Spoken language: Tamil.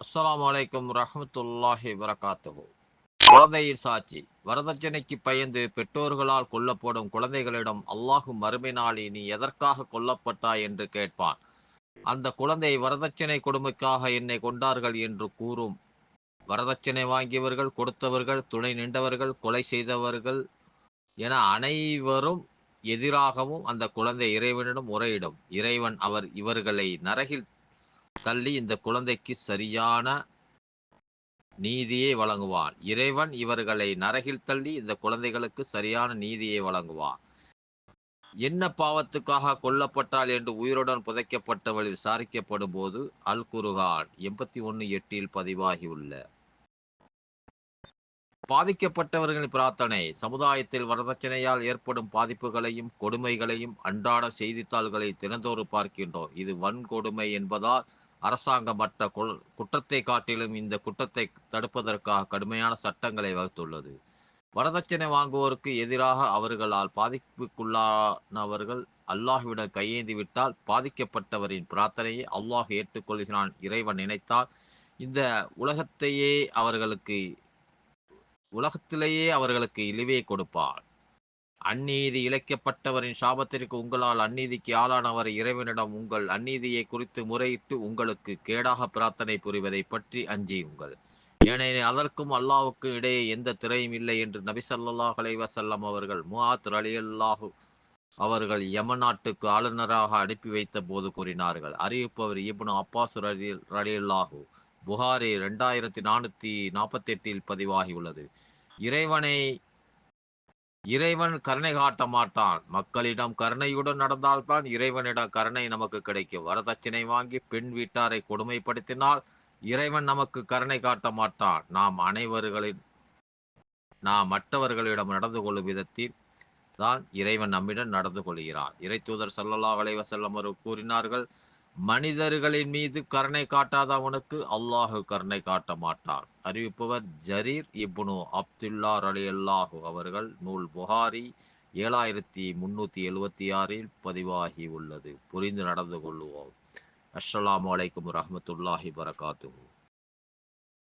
அஸ்லாம் வலைக்கம் ரஹமத்துல்லாஹி வரகாத்துஹு குழந்தையின் சாட்சி வரதட்சணைக்கு பயந்து பெற்றோர்களால் கொல்லப்படும் குழந்தைகளிடம் அல்லாஹு மறுமை நீ எதற்காக கொல்லப்பட்டாய் என்று கேட்பான். அந்த குழந்தை வரதட்சணை கொடுமைக்காக என்னை கொண்டார்கள் என்று கூறும். வரதட்சணை வாங்கியவர்கள் கொடுத்தவர்கள் துணை நின்றவர்கள் கொலை செய்தவர்கள் என அனைவரும் எதிராகவும் அந்த குழந்தை இறைவனிடம் உரையிடும் இறைவன் அவர் இவர்களை நரகில் தள்ளி இந்த குழந்தைக்கு சரியான நீதியை வழங்குவான். இறைவன் இவர்களை நரகில் தள்ளி இந்த குழந்தைகளுக்கு சரியான நீதியை வழங்குவான். என்ன பாவத்துக்காக கொல்லப்பட்டால் என்று உயிருடன் புதைக்கப்பட்டவள் விசாரிக்கப்படும் போது அல் குருகான் எண்பத்தி ஒன்று எட்டில் பதிவாகியுள்ள பாதிக்கப்பட்டவர்களின் பிரார்த்தனை சமுதாயத்தில் வரதட்சணையால் ஏற்படும் பாதிப்புகளையும் கொடுமைகளையும் அன்றாட செய்தித்தாள்களை தினந்தோறு பார்க்கின்றோம். இது வன்கொடுமை என்பதால் அரசாங்கம் மற்ற குற்றத்தை காட்டிலும் இந்த குற்றத்தை தடுப்பதற்காக கடுமையான சட்டங்களை வகுத்துள்ளது. வரதட்சணை வாங்குவோருக்கு எதிராக அவர்களால் பாதிப்புக்குள்ளானவர்கள் அல்லாஹ்விடம் கையேந்தி விட்டால் பாதிக்கப்பட்டவரின் பிரார்த்தனையை அல்லாஹ் ஏற்றுக்கொள்கிறான். இறைவன் நினைத்தால் இந்த உலகத்தையே அவர்களுக்கு உலகத்திலேயே அவர்களுக்கு இழிவை கொடுப்பார் அந்நீதி இழைக்கப்பட்டவரின் சாபத்திற்கு உங்களால் அந்நீதிக்கு ஆளானவர் இறைவனிடம் உங்கள் அந்நீதியை குறித்து முறையிட்டு உங்களுக்கு கேடாக பிரார்த்தனை புரிவதை பற்றி அஞ்சியுங்கள் ஏனெனில் அதற்கும் அல்லாவுக்கும் இடையே எந்த திரையும் இல்லை என்று நபி சல்லாஹ் அலைவசல்லம் அவர்கள் முஹாத் அலி அல்லாஹு அவர்கள் யமன் நாட்டுக்கு ஆளுநராக அனுப்பி வைத்த போது கூறினார்கள். அறிவிப்பவர் இப்னு அப்பாஸ் ரலி ரலியல்லாஹு. புகாரி ரெண்டாயிரத்தி நானூத்தி நாற்பத்தி எட்டில் பதிவாகியுள்ளது. இறைவனை இறைவன் கருணை காட்ட மாட்டான். மக்களிடம் கருணையுடன் நடந்தால்தான் இறைவனிடம் கருணை நமக்கு கிடைக்கும். வரதட்சணை வாங்கி பெண் வீட்டாரை கொடுமைப்படுத்தினால் இறைவன் நமக்கு கருணை காட்ட மாட்டான். நாம் அனைவர்களின் நாம் மற்றவர்களிடம் நடந்து கொள்ளும் விதத்தில் தான் இறைவன் நம்மிடம் நடந்து கொள்கிறான். இறை தூதர் சல்லல்லா அலைவசல்லம் அவர்கள் கூறினார்கள் மனிதர்களின் மீது கருணை காட்டாதவனுக்கு அல்லாஹு கருணை காட்ட மாட்டார் அறிவிப்பவர் ஜரீர் இப்னு அப்துல்லா அலி அல்லாஹு அவர்கள் நூல் புகாரி ஏழாயிரத்தி முன்னூத்தி எழுவத்தி ஆறில் பதிவாகி உள்ளது. புரிந்து நடந்து கொள்வோம் அஸ்லாம் அலைக்கும் ரஹமத்துல்லாஹி வரகாத்து